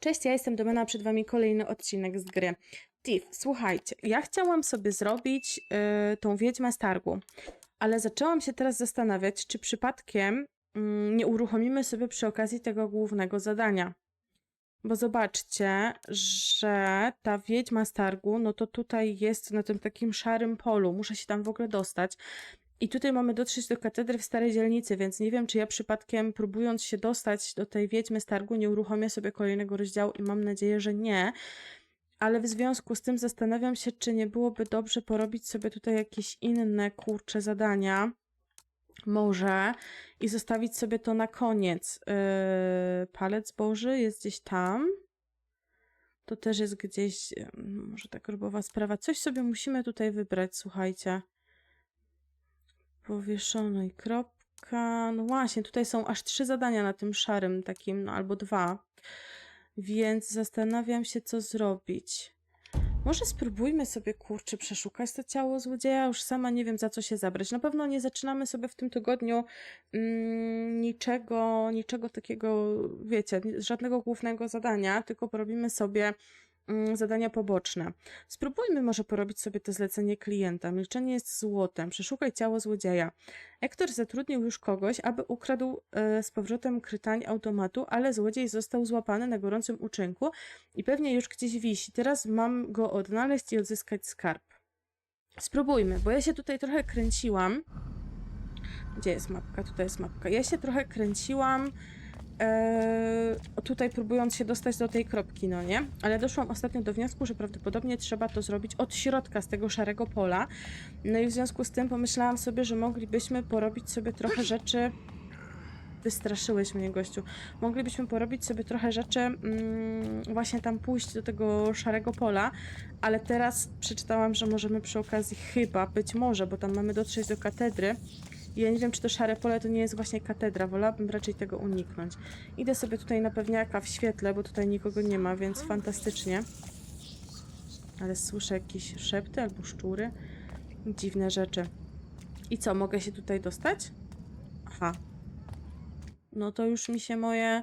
Cześć, ja jestem Domena, przed Wami kolejny odcinek z gry Thief. Słuchajcie, ja chciałam sobie zrobić y, tą Wiedźmę z targu, ale zaczęłam się teraz zastanawiać, czy przypadkiem mm, nie uruchomimy sobie przy okazji tego głównego zadania. Bo zobaczcie, że ta Wiedźma z targu, no to tutaj jest na tym takim szarym polu, muszę się tam w ogóle dostać. I tutaj mamy dotrzeć do katedry w Starej Dzielnicy, więc nie wiem, czy ja przypadkiem próbując się dostać do tej Wiedźmy z nie uruchomię sobie kolejnego rozdziału i mam nadzieję, że nie. Ale w związku z tym zastanawiam się, czy nie byłoby dobrze porobić sobie tutaj jakieś inne kurcze zadania. Może i zostawić sobie to na koniec. Yy, palec Boży jest gdzieś tam. To też jest gdzieś, yy, może ta grobowa sprawa. Coś sobie musimy tutaj wybrać, słuchajcie. Powieszono i kropka. No właśnie, tutaj są aż trzy zadania na tym szarym takim, no albo dwa. Więc zastanawiam się, co zrobić. Może spróbujmy sobie, kurczę, przeszukać to ciało złodzieja. Już sama nie wiem, za co się zabrać. Na pewno nie zaczynamy sobie w tym tygodniu mm, niczego, niczego takiego, wiecie, żadnego głównego zadania, tylko porobimy sobie zadania poboczne. Spróbujmy może porobić sobie to zlecenie klienta. Milczenie jest złotem. Przeszukaj ciało złodzieja. Ektor zatrudnił już kogoś, aby ukradł e, z powrotem krytań automatu, ale złodziej został złapany na gorącym uczynku i pewnie już gdzieś wisi. Teraz mam go odnaleźć i odzyskać skarb. Spróbujmy, bo ja się tutaj trochę kręciłam. Gdzie jest mapka? Tutaj jest mapka. Ja się trochę kręciłam. Eee, tutaj próbując się dostać do tej kropki, no nie? Ale doszłam ostatnio do wniosku, że prawdopodobnie trzeba to zrobić od środka, z tego szarego pola. No i w związku z tym pomyślałam sobie, że moglibyśmy porobić sobie trochę rzeczy. Wystraszyłeś mnie, gościu. Moglibyśmy porobić sobie trochę rzeczy, mm, właśnie tam pójść do tego szarego pola, ale teraz przeczytałam, że możemy przy okazji chyba, być może, bo tam mamy dotrzeć do katedry. Ja nie wiem, czy to szare pole to nie jest właśnie katedra. Wolałabym raczej tego uniknąć. Idę sobie tutaj na pewniaka w świetle, bo tutaj nikogo nie ma, więc fantastycznie. Ale słyszę jakieś szepty albo szczury. Dziwne rzeczy. I co, mogę się tutaj dostać? Aha. No to już mi się moje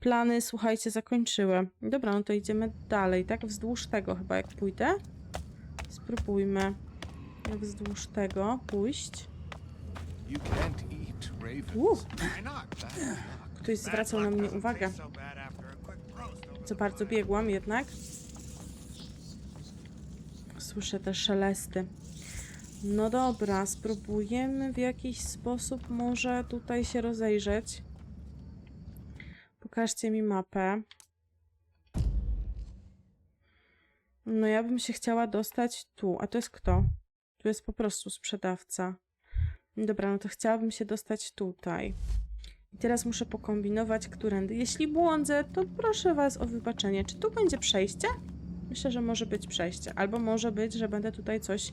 plany, słuchajcie, zakończyły. Dobra, no to idziemy dalej, tak? Wzdłuż tego chyba jak pójdę. Spróbujmy. Jak wzdłuż tego pójść. You can't eat ravens. Uuu, Why not? Bad luck. ktoś zwracał na mnie uwagę. Co bardzo biegłam jednak. Słyszę te szelesty. No dobra, spróbujemy w jakiś sposób może tutaj się rozejrzeć. Pokażcie mi mapę. No ja bym się chciała dostać tu. A to jest kto? Tu jest po prostu sprzedawca. Dobra, no to chciałabym się dostać tutaj. I teraz muszę pokombinować, którędy. Jeśli błądzę, to proszę Was o wybaczenie. Czy tu będzie przejście? Myślę, że może być przejście. Albo może być, że będę tutaj coś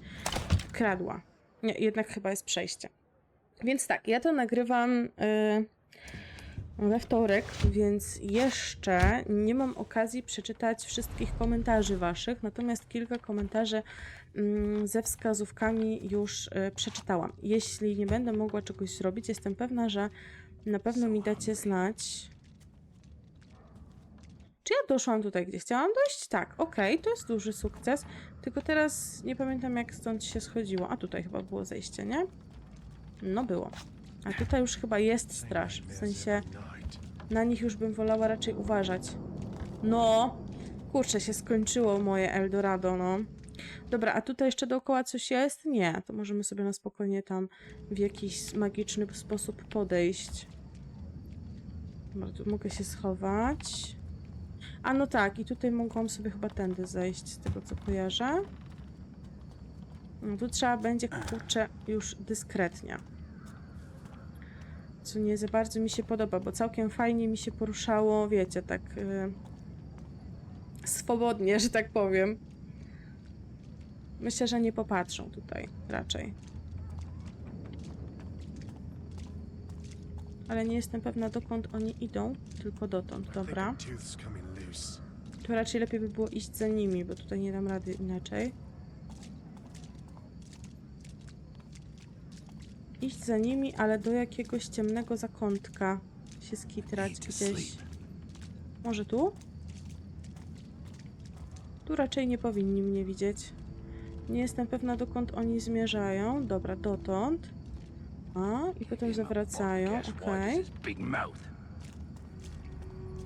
kradła. Nie, jednak chyba jest przejście. Więc tak, ja to nagrywam yy, we wtorek, więc jeszcze nie mam okazji przeczytać wszystkich komentarzy Waszych, natomiast kilka komentarzy mm, ze wskazówkami już y, przeczytałam. Jeśli nie będę mogła czegoś zrobić, jestem pewna, że na pewno mi dacie znać. Czy ja doszłam tutaj, gdzie chciałam dojść? Tak, okej, to jest duży sukces. Tylko teraz nie pamiętam, jak stąd się schodziło. A tutaj chyba było zejście, nie? No było. A tutaj już chyba jest straż. W sensie na nich już bym wolała raczej uważać. No! Kurczę, się skończyło moje Eldorado, no. Dobra, a tutaj jeszcze dookoła coś jest? Nie, to możemy sobie na spokojnie tam w jakiś magiczny sposób podejść. Dobra, tu mogę się schować. A no tak, i tutaj mogłam sobie chyba tędy zejść, z tego co kojarzę. No, tu trzeba będzie, kurczę, już dyskretnie. Co nie za bardzo mi się podoba, bo całkiem fajnie mi się poruszało, wiecie, tak y, swobodnie, że tak powiem. Myślę, że nie popatrzą tutaj raczej. Ale nie jestem pewna, dokąd oni idą, tylko dotąd, dobra. To raczej lepiej by było iść za nimi, bo tutaj nie dam rady inaczej. Iść za nimi, ale do jakiegoś ciemnego zakątka się skitrać gdzieś. Może tu? Tu raczej nie powinni mnie widzieć. Nie jestem pewna, dokąd oni zmierzają. Dobra, dotąd. A, i potem zawracają. Okej. Big mouth.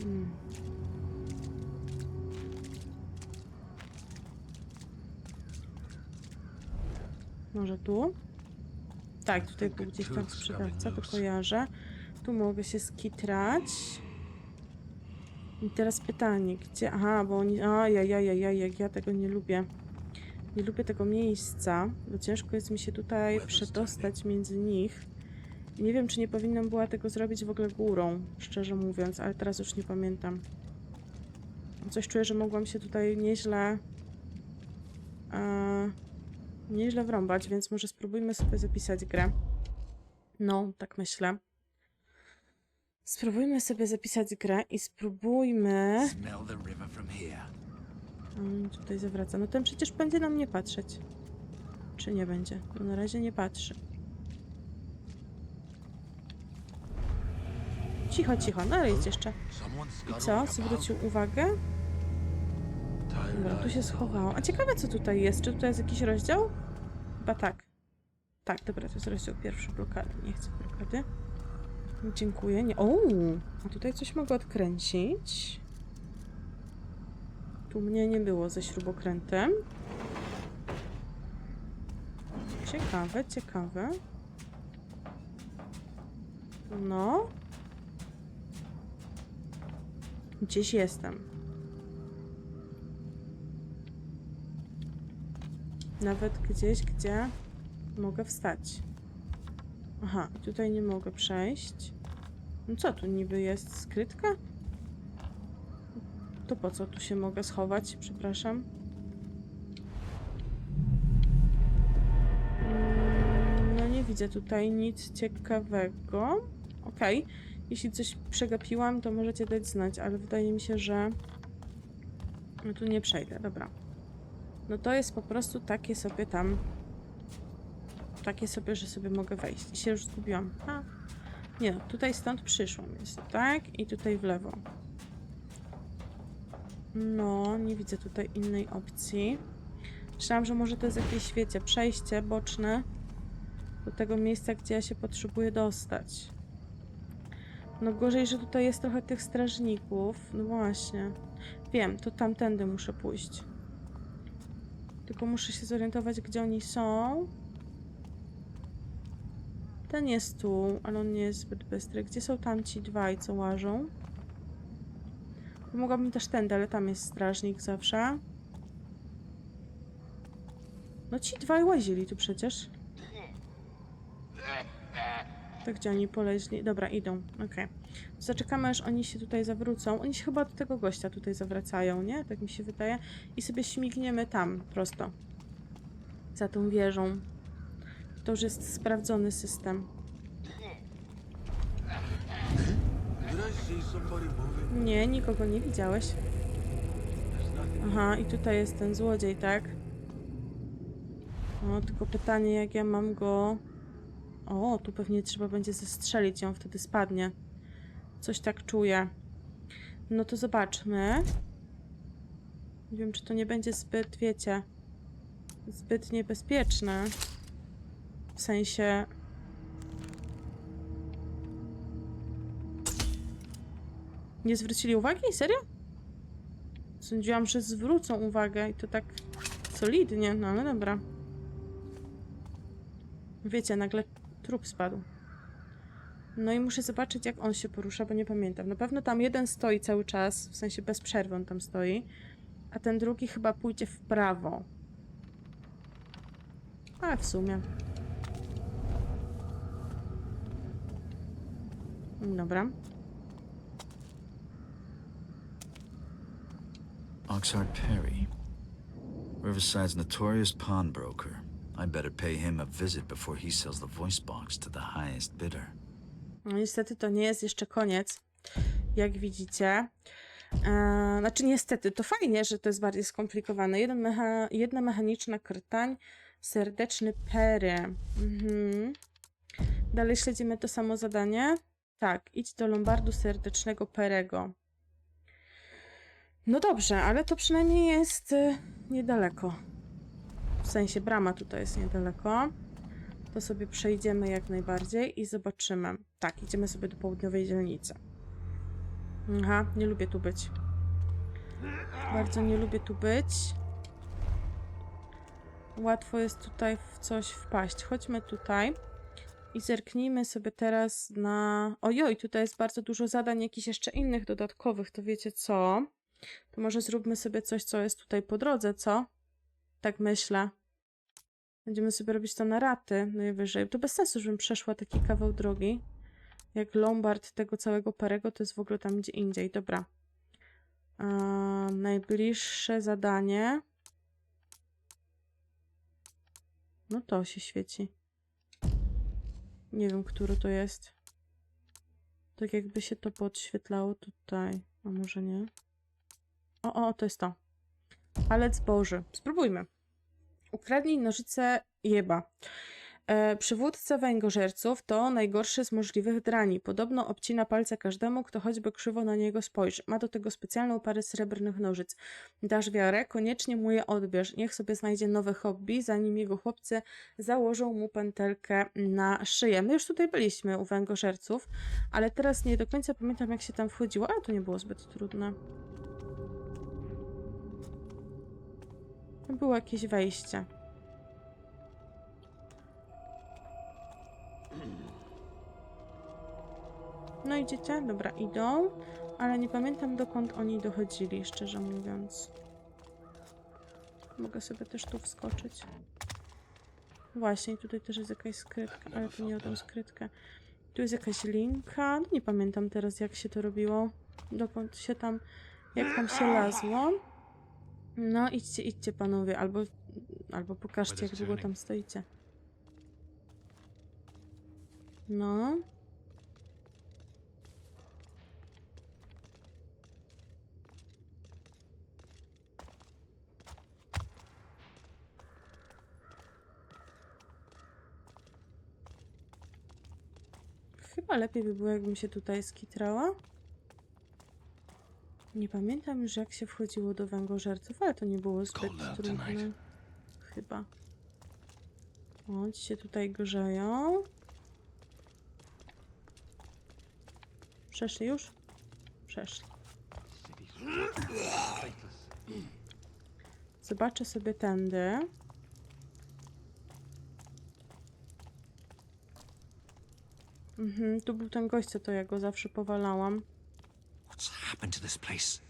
Mm. Może tu? Tak, tutaj był gdzieś tam sprzedawca, to kojarzę. Tu mogę się skitrać. I teraz pytanie, gdzie... Aha, bo oni... A, ja, ja, ja, ja, jak ja tego nie lubię. Nie lubię tego miejsca, bo ciężko jest mi się tutaj przedostać między nich. Nie wiem, czy nie powinnam była tego zrobić w ogóle górą, szczerze mówiąc, ale teraz już nie pamiętam. Coś czuję, że mogłam się tutaj nieźle... E, nieźle wrąbać, więc może spróbujmy sobie zapisać grę. No, tak myślę. Spróbujmy sobie zapisać grę i spróbujmy... On tutaj zawraca. No ten przecież będzie na mnie patrzeć. Czy nie będzie? No na razie nie patrzy. Cicho, cicho, no ale jest jeszcze. I co? Zwrócił uwagę? Dobra, tu się schowało. A ciekawe co tutaj jest. Czy tutaj jest jakiś rozdział? Chyba tak. Tak, dobra, to jest rozdział pierwszy blokady. Nie chcę blokady. Dziękuję. Nie. O, a tutaj coś mogę odkręcić. Tu mnie nie było ze śrubokrętem. Ciekawe, ciekawe. No. Gdzieś jestem. Nawet gdzieś, gdzie mogę wstać. Aha, tutaj nie mogę przejść. No co tu niby jest? Skrytka? To po co tu się mogę schować? Przepraszam. Mm, No nie widzę tutaj nic ciekawego. Okej. Jeśli coś przegapiłam, to możecie dać znać, ale wydaje mi się, że no tu nie przejdę. Dobra. No to jest po prostu takie sobie tam takie sobie, że sobie mogę wejść. I się już zgubiłam. Nie no, tutaj stąd przyszłam. Jest tak i tutaj w lewo. No, nie widzę tutaj innej opcji. Myślałam, że może to jest jakieś, wiecie, przejście boczne do tego miejsca, gdzie ja się potrzebuję dostać. No gorzej, że tutaj jest trochę tych strażników. No właśnie. Wiem, to tamtędy muszę pójść. Tylko muszę się zorientować, gdzie oni są. Ten jest tu, ale on nie jest zbyt bystry. Gdzie są tamci dwaj, co łażą? Mogłabym też tędy, ale tam jest strażnik zawsze. No ci dwaj łazili tu przecież. To gdzie oni poleźli? Dobra, idą. Okej. Zaczekamy, aż oni się tutaj zawrócą. Oni się chyba do tego gościa tutaj zawracają, nie? Tak mi się wydaje. I sobie śmigniemy tam, prosto. Za tą wieżą. To już jest sprawdzony system. Nie, nikogo nie widziałeś. Aha, i tutaj jest ten złodziej, tak? O, tylko pytanie, jak ja mam go... O, tu pewnie trzeba będzie zestrzelić, ją wtedy spadnie. Coś tak czuję. No to zobaczmy. Nie wiem, czy to nie będzie zbyt, wiecie, zbyt niebezpieczne. W sensie... Nie zwrócili uwagi? Serio? Sądziłam, że zwrócą uwagę i to tak solidnie, no ale dobra. Wiecie, nagle trup spadł. No i muszę zobaczyć, jak on się porusza, bo nie pamiętam. Na pewno tam jeden stoi cały czas, w sensie bez przerwy on tam stoi, a ten drugi chyba pójdzie w prawo. A w sumie. Dobra. Oxheart Perry. Riverside's notorious pawnbroker. I better pay him a visit before he sells the voice box to the highest bidder. No niestety to nie jest jeszcze koniec, jak widzicie. E, znaczy niestety, to fajnie, że to jest bardziej skomplikowane. Jeden mecha, jedna mechaniczna krtań, serdeczny Perry. Mhm. Dalej śledzimy to samo zadanie. Tak, idź do Lombardu serdecznego Perego. No dobrze, ale to przynajmniej jest y, niedaleko. W sensie brama tutaj jest niedaleko. To sobie przejdziemy jak najbardziej i zobaczymy. Tak, idziemy sobie do południowej dzielnicy. Aha, nie lubię tu być. Bardzo nie lubię tu być. Łatwo jest tutaj w coś wpaść. Chodźmy tutaj i zerknijmy sobie teraz na... Ojoj, tutaj jest bardzo dużo zadań jakichś jeszcze innych dodatkowych, to wiecie co? To może zróbmy sobie coś, co jest tutaj po drodze, co? Tak myślę. Będziemy sobie robić to na raty najwyżej. To bez sensu, żebym przeszła taki kawał drogi. Jak Lombard tego całego Perego, to jest w ogóle tam gdzie indziej. Dobra. Eee, najbliższe zadanie. No to się świeci. Nie wiem, które to jest. Tak jakby się to podświetlało tutaj. A może nie? O, o, to jest to. Palec Boży. Spróbujmy. Ukradnij nożyce jeba. E, przywódca węgorzerzców to najgorszy z możliwych drani. Podobno obcina palce każdemu, kto choćby krzywo na niego spojrzy. Ma do tego specjalną parę srebrnych nożyc. Dasz wiarę? Koniecznie mu je odbierz. Niech sobie znajdzie nowe hobby, zanim jego chłopcy założą mu pętelkę na szyję. My już tutaj byliśmy u węgorzerzców, ale teraz nie do końca pamiętam, jak się tam wchodziło, ale to nie było zbyt trudne. Było jakieś wejście. No idziecie? Dobra, idą, ale nie pamiętam dokąd oni dochodzili, szczerze mówiąc. Mogę sobie też tu wskoczyć. Właśnie, tutaj też jest jakaś skrytka, ale to nie o tą skrytkę. Tu jest jakaś linka, no nie pamiętam teraz jak się to robiło, dokąd się tam, jak tam się lazło. No idźcie, idźcie panowie, albo, albo pokażcie jak długo tam stoicie. No. Chyba lepiej by było, jakbym się tutaj skitrała. Nie pamiętam już, jak się wchodziło do węgorzerzców, ale to nie było zbyt trudne. Chyba. O, ci się tutaj grzeją. Przeszli już? Przeszli. Zobaczę sobie tędy. Mhm, tu był ten gość, co to ja go zawsze powalałam. What's happened to this place?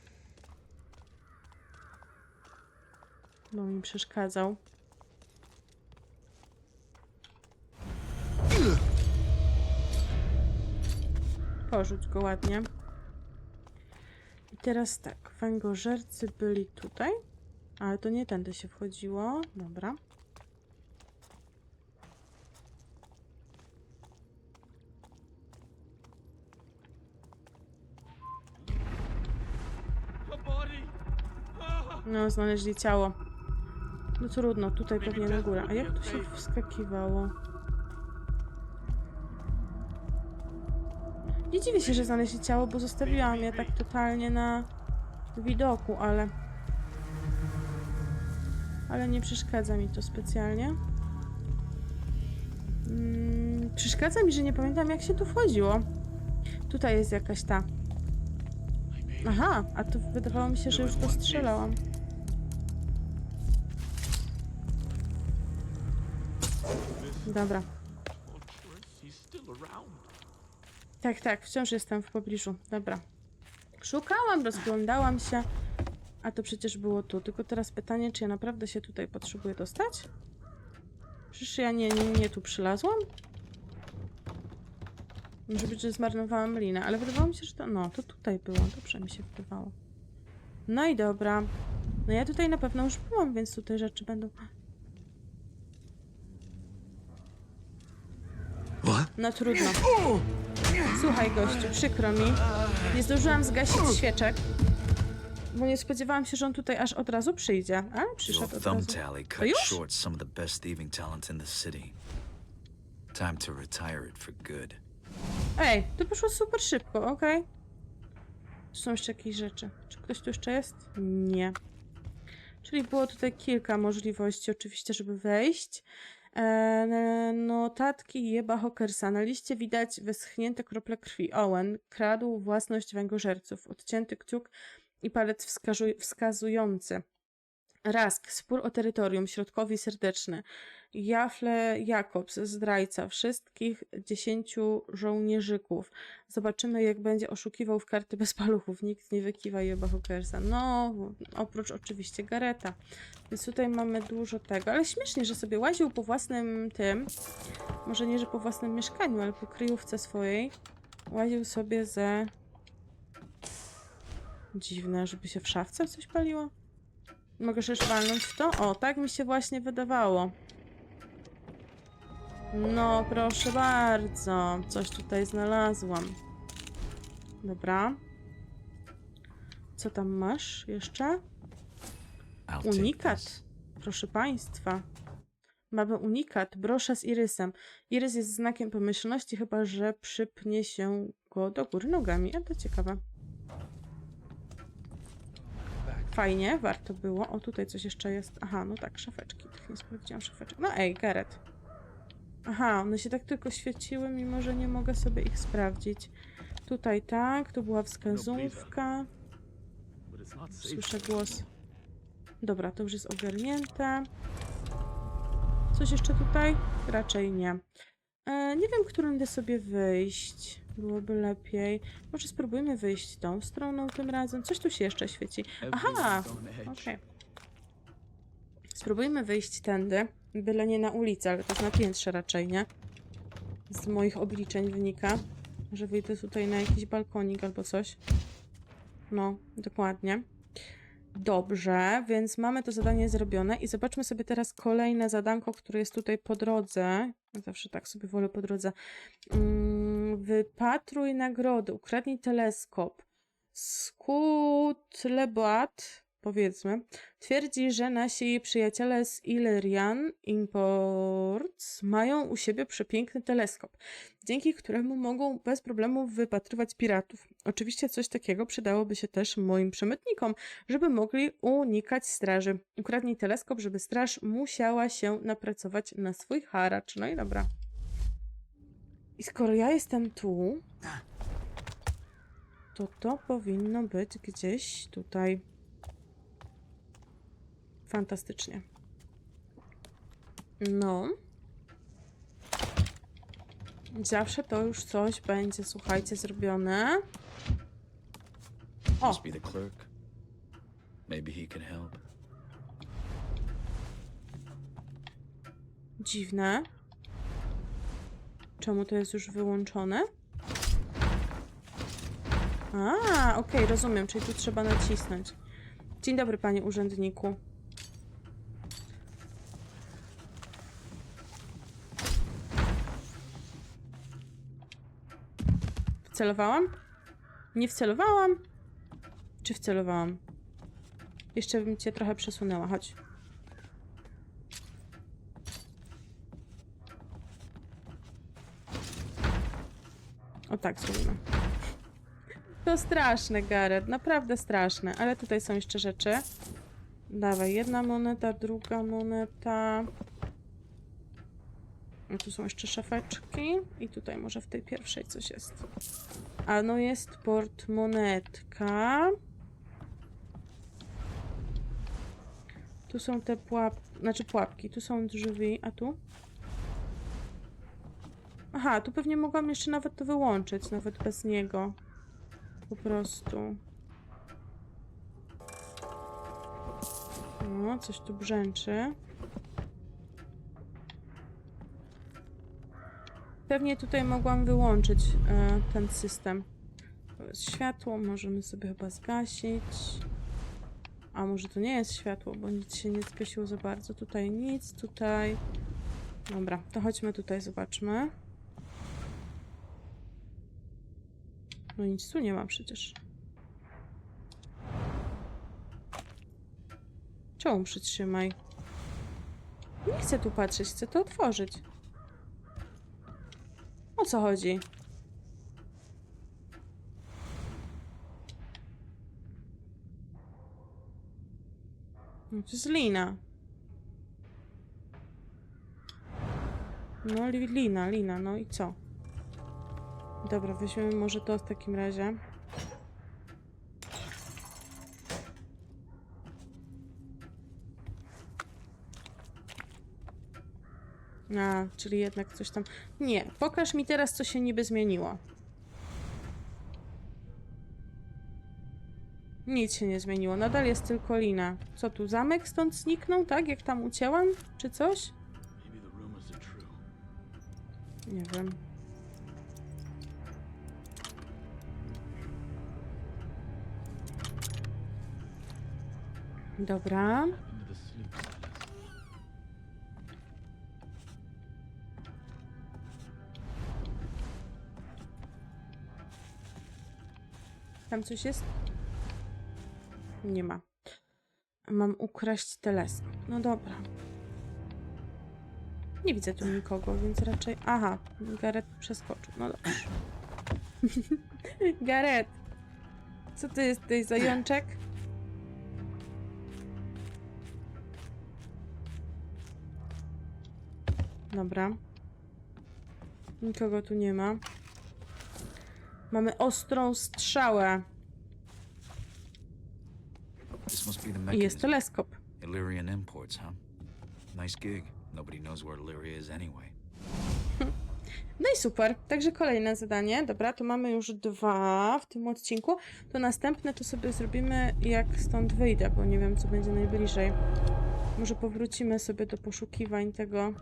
bo mi przeszkadzał. Porzuć go ładnie. I teraz tak, węgorzerzcy byli tutaj, ale to nie tędy się wchodziło. Dobra. No, znaleźli ciało. No trudno, tutaj pewnie na górę. A jak tu się wskakiwało? Nie dziwię się, że znaleźli ciało, bo zostawiłam je tak totalnie na widoku, ale... Ale nie przeszkadza mi to specjalnie. Mm, przeszkadza mi, że nie pamiętam jak się tu wchodziło. Tutaj jest jakaś ta... Aha, a to wydawało mi się, że już to Dobra. Tak, tak, wciąż jestem w pobliżu. Dobra. Szukałam, rozglądałam się, a to przecież było tu. Tylko teraz pytanie, czy ja naprawdę się tutaj potrzebuję dostać? Przecież ja nie, nie, nie tu przylazłam? Może być, że zmarnowałam linę, ale wydawało mi się, że to... No, to tutaj było. Dobrze mi się wydawało. No i dobra. No ja tutaj na pewno już byłam, więc tutaj rzeczy będą... No trudno. Słuchaj, gościu, przykro mi. Nie zdążyłam zgasić świeczek, bo nie spodziewałam się, że on tutaj aż od razu przyjdzie. Ale Your przyszedł od thumb razu. tally cut już? Time to retire it for good. Ej, to poszło super szybko, okej. Tu są jeszcze jakieś rzeczy. Czy ktoś tu jeszcze jest? Nie. Czyli było tutaj kilka możliwości, oczywiście, żeby wejść. E, notatki Jeba Hawkersa. Na liście widać wyschnięte krople krwi. Owen kradł własność węgorzerzów. Odcięty kciuk i palec wskazu- wskazujący. Rask, spór o terytorium, środkowi serdeczny. Jafle Jakobs, zdrajca wszystkich dziesięciu żołnierzyków. Zobaczymy, jak będzie oszukiwał w karty bez paluchów. Nikt nie wykiwa Jeba Hawkersa. No, oprócz oczywiście Gareta. Więc tutaj mamy dużo tego. Ale śmiesznie, że sobie łaził po własnym tym. Może nie, że po własnym mieszkaniu, ale po kryjówce swojej. Łaził sobie ze... Dziwne, żeby się w szafce coś paliło. Mogę też walnąć w to? O, tak mi się właśnie wydawało. No, proszę bardzo. Coś tutaj znalazłam. Dobra. Co tam masz jeszcze? Unikat. Proszę Państwa. Mamy unikat, brosza z irysem. Irys jest znakiem pomyślności, chyba że przypnie się go do góry nogami. A to ciekawe. Fajnie, warto było. O, tutaj coś jeszcze jest. Aha, no tak, szafeczki. Tak nie sprawdziłam szafeczek. No ej, Gareth. Aha, one się tak tylko świeciły, mimo że nie mogę sobie ich sprawdzić. Tutaj tak, tu była wskazówka. Słyszę głos. Dobra, to już jest ogarnięte. Coś jeszcze tutaj? Raczej nie. E, nie wiem, którędy sobie wyjść. Byłoby lepiej. Może spróbujmy wyjść tą stroną tym razem. Coś tu się jeszcze świeci. Aha! Okej. Spróbujmy wyjść tędy. Byle nie na ulicę, ale jest na piętrze raczej, nie? Z moich obliczeń wynika, że wyjdę tutaj na jakiś balkonik albo coś. No, dokładnie. Dobrze, więc mamy to zadanie zrobione i zobaczmy sobie teraz kolejne zadanko, które jest tutaj po drodze. Zawsze tak sobie wolę po drodze. Mm, wypatruj nagrody, ukradnij teleskop. Skutlebat, powiedzmy, twierdzi, że nasi przyjaciele z Illyrian Imports mają u siebie przepiękny teleskop, dzięki któremu mogą bez problemu wypatrywać piratów. Oczywiście coś takiego przydałoby się też moim przemytnikom, żeby mogli unikać straży. Ukradnij teleskop, żeby straż musiała się napracować na swój haracz. No i dobra. I skoro ja jestem tu, to to powinno być gdzieś tutaj. Fantastycznie. No. Zawsze to już coś będzie, słuchajcie, zrobione. O, Must be the clerk. Maybe he can help. dziwne. Czemu to jest już wyłączone? A, okej, rozumiem, czyli tu trzeba nacisnąć. Dzień dobry, panie urzędniku. Wcelowałam? Nie wcelowałam? Czy wcelowałam? Jeszcze bym cię trochę przesunęła, chodź. O tak zrobimy. To straszne, Gareth, naprawdę straszne. Ale tutaj są jeszcze rzeczy. Dawaj, jedna moneta, druga moneta. No tu są jeszcze szafeczki. I tutaj może w tej pierwszej coś jest. A no jest portmonetka. Tu są te pułap... Znaczy pułapki. Tu są drzwi, a tu? Aha, tu pewnie mogłam jeszcze nawet to wyłączyć, nawet bez niego. Po prostu. No, coś tu brzęczy. Pewnie tutaj mogłam wyłączyć e, ten system. To jest światło, możemy sobie chyba zgasić. A może to nie jest światło, bo nic się nie zgasiło za bardzo. Tutaj nic, tutaj... Dobra, to chodźmy tutaj, zobaczmy. No nic tu nie ma przecież. Czemu przytrzymaj? Nie chcę tu patrzeć, chcę to otworzyć co chodzi? No, to jest lina. No, li, lina, lina, no i co? Dobra, weźmiemy może to w takim razie. A, czyli jednak coś tam... Nie, pokaż mi teraz, co się niby zmieniło. Nic się nie zmieniło, nadal jest tylko lina. Co tu, zamek stąd zniknął, tak? Jak tam ucięłam? Czy coś? Nie wiem. Dobra. Tam coś jest? Nie ma. Mam ukraść teleskop. No dobra. Nie widzę tu nikogo, więc raczej... Aha, Gareth przeskoczył. No dobrze. Gareth! Co ty jesteś, zajączek? Dobra. Nikogo tu nie ma. Mamy ostrą strzałę. I jest teleskop. Illyrian imports, huh? Nice gig. Nobody knows where Illyria is anyway. No i super. Także kolejne zadanie. Dobra, to mamy już dwa w tym odcinku. To następne to sobie zrobimy jak stąd wyjdę, bo nie wiem co będzie najbliżej. Może powrócimy sobie do poszukiwań tego.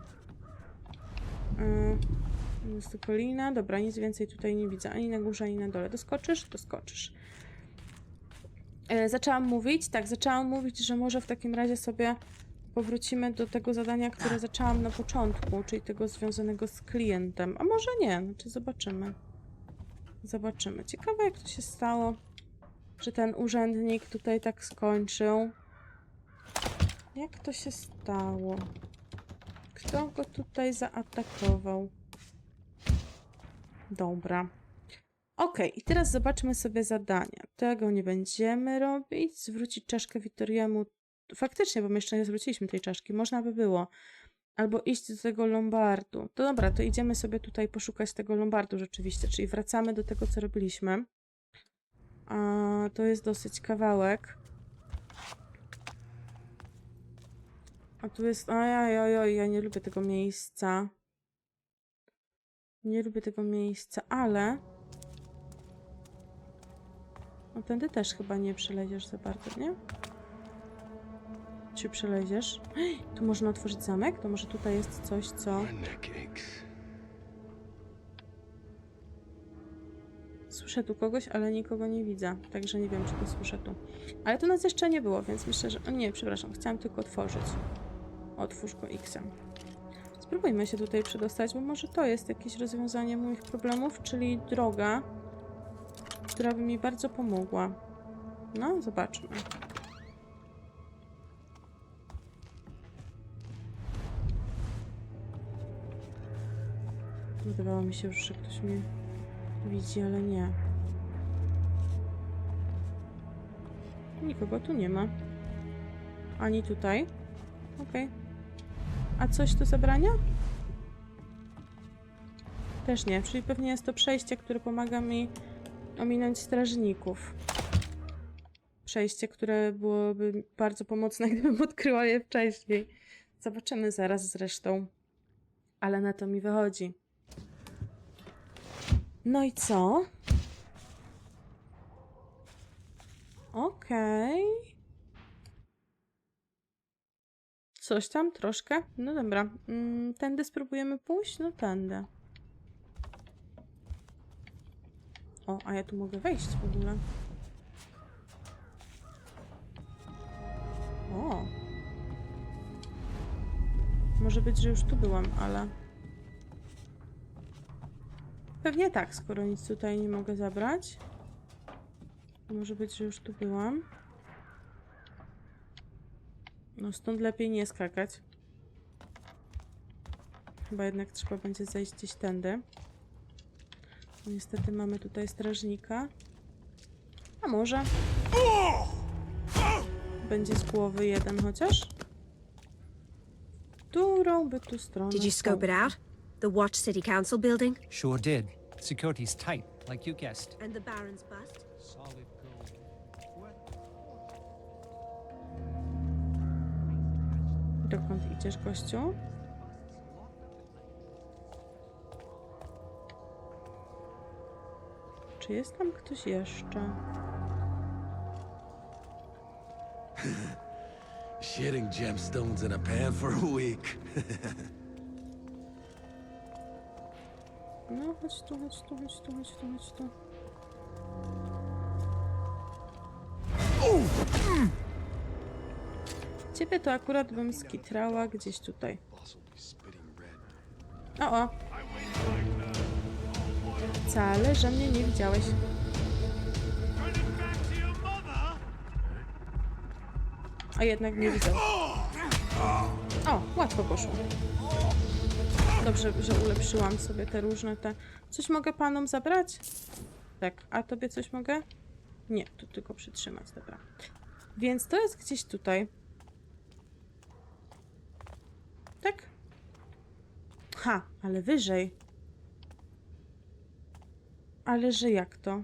Yy, jest tylko lina. Dobra, nic więcej tutaj nie widzę. Ani na górze, ani na dole. Doskoczysz? Doskoczysz. E, zaczęłam mówić, tak, zaczęłam mówić, że może w takim razie sobie powrócimy do tego zadania, które zaczęłam na początku, czyli tego związanego z klientem. A może nie, znaczy zobaczymy. Zobaczymy. Ciekawe, jak to się stało, że ten urzędnik tutaj tak skończył. Jak to się stało? Kto go tutaj zaatakował? Dobra. Ok, i teraz zobaczmy sobie zadania. Tego nie będziemy robić. Zwrócić czaszkę Wittoriemu. Faktycznie, bo my jeszcze nie zwróciliśmy tej czaszki. Można by było. Albo iść do tego lombardu. To dobra, to idziemy sobie tutaj poszukać tego lombardu rzeczywiście. Czyli wracamy do tego, co robiliśmy. A to jest dosyć kawałek. A tu jest. Ojoj, ojoj, ja nie lubię tego miejsca. Nie lubię tego miejsca, ale. No tędy też chyba nie przeleziesz za bardzo, nie? Czy przeleziesz? Tu można otworzyć zamek? To może tutaj jest coś, co... Słyszę tu kogoś, ale nikogo nie widzę. Także nie wiem, czy to słyszę tu. Ale tu nas jeszcze nie było, więc myślę, że... O nie, przepraszam, chciałam tylko otworzyć. Otwórz go X-em. Spróbujmy się tutaj przedostać, bo może to jest jakieś rozwiązanie moich problemów, czyli droga, która by mi bardzo pomogła. No, zobaczmy. Wydawało mi się już, że ktoś mnie widzi, ale nie. Nikogo tu nie ma. Ani tutaj. Okej. A coś tu zabrania? Też nie, czyli pewnie jest to przejście, które pomaga mi ominąć strażników. Przejście, które byłoby bardzo pomocne, gdybym odkryła je wcześniej. Zobaczymy zaraz zresztą. Ale na to mi wychodzi. No i co? Okej. Coś tam troszkę. No dobra. Mm, tędy spróbujemy pójść? No tędy. O, a ja tu mogę wejść w ogóle. O. Może być, że już tu byłam, ale... Pewnie tak, skoro nic tutaj nie mogę zabrać. Może być, że już tu byłam. No stąd lepiej nie skakać. Chyba jednak trzeba będzie zejść gdzieś tędy. Niestety mamy tutaj strażnika. A może? będzie z głowy jeden chociaż. Którą by tu stronę? Did you scope it out? The Watch City Council building? Sure did. Security's tight, like you guessed. And the Baron's bust? Solid Dokąd idziesz, gościu? Czy jest tam ktoś jeszcze? Shedding gemstones in a pan for a week. No, chodź tu, chodź tu, chodź tu, chodź tu, chodź tu. Ciebie to akurat bym skitrała gdzieś tutaj. O, o. Wcale, że mnie nie widziałeś. A jednak nie widział. O, łatwo poszło. Dobrze, że ulepszyłam sobie te różne te... Coś mogę panom zabrać? Tak, a tobie coś mogę? Nie, tu tylko przytrzymać, dobra. Więc to jest gdzieś tutaj. Tak? Ha, ale wyżej. Ale że jak to?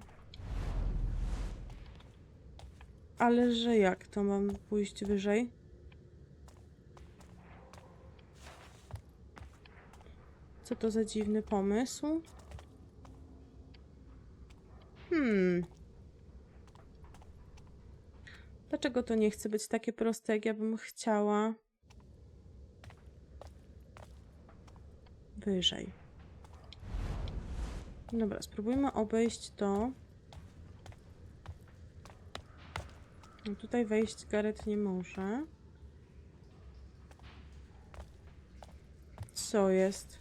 Ale że jak to mam pójść wyżej? Co to za dziwny pomysł? Hmm. Dlaczego to nie chce być takie proste, jak ja bym chciała? Wyżej. Dobra, spróbujmy obejść to. No tutaj wejść Gareth nie może. Co jest?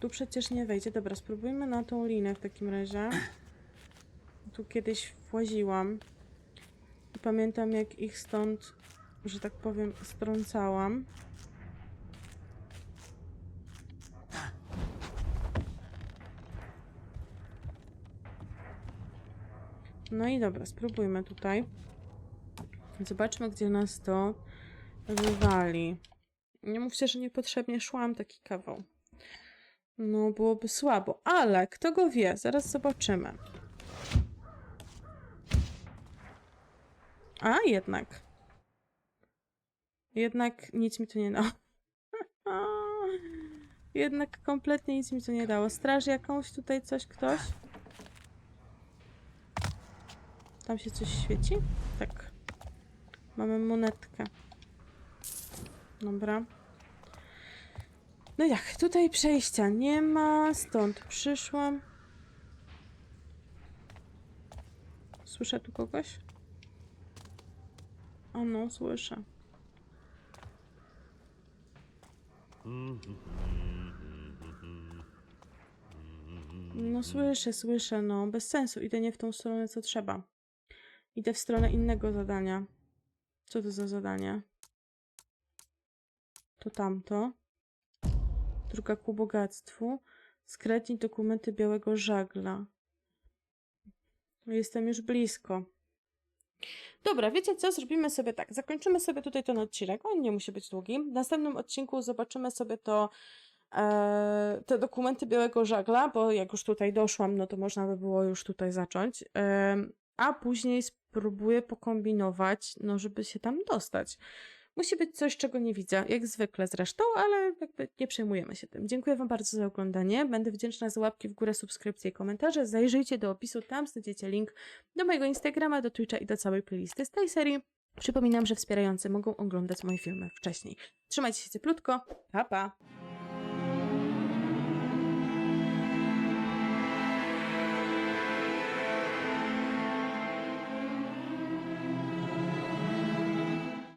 Tu przecież nie wejdzie. Dobra, spróbujmy na tą linę w takim razie. Tu kiedyś właziłam. I pamiętam jak ich stąd, że tak powiem, strącałam. No i dobra, spróbujmy tutaj. Zobaczmy, gdzie nas to wywali. Nie mówcie, że niepotrzebnie szłam taki kawał. No, byłoby słabo, ale kto go wie, zaraz zobaczymy. A, jednak. Jednak nic mi to nie dało. jednak kompletnie nic mi to nie dało. Straż jakąś tutaj coś, ktoś? Tam się coś świeci? Tak. Mamy monetkę. Dobra. No jak, tutaj przejścia nie ma, stąd przyszłam. Słyszę tu kogoś? O no, słyszę. No słyszę, słyszę, no. Bez sensu. Idę nie w tą stronę, co trzeba. Idę w stronę innego zadania. Co to za zadanie? To tamto. Druga ku bogactwu. Skradnij dokumenty białego żagla. Jestem już blisko. Dobra, wiecie co? Zrobimy sobie tak. Zakończymy sobie tutaj ten odcinek. On nie musi być długi. W następnym odcinku zobaczymy sobie to e, te dokumenty białego żagla, bo jak już tutaj doszłam, no to można by było już tutaj zacząć. E, a później spróbuję pokombinować, no żeby się tam dostać. Musi być coś, czego nie widzę, jak zwykle zresztą, ale jakby nie przejmujemy się tym. Dziękuję Wam bardzo za oglądanie. Będę wdzięczna za łapki w górę, subskrypcje i komentarze. Zajrzyjcie do opisu, tam znajdziecie link do mojego Instagrama, do Twitcha i do całej playlisty z tej serii. Przypominam, że wspierający mogą oglądać moje filmy wcześniej. Trzymajcie się cieplutko. Pa, pa!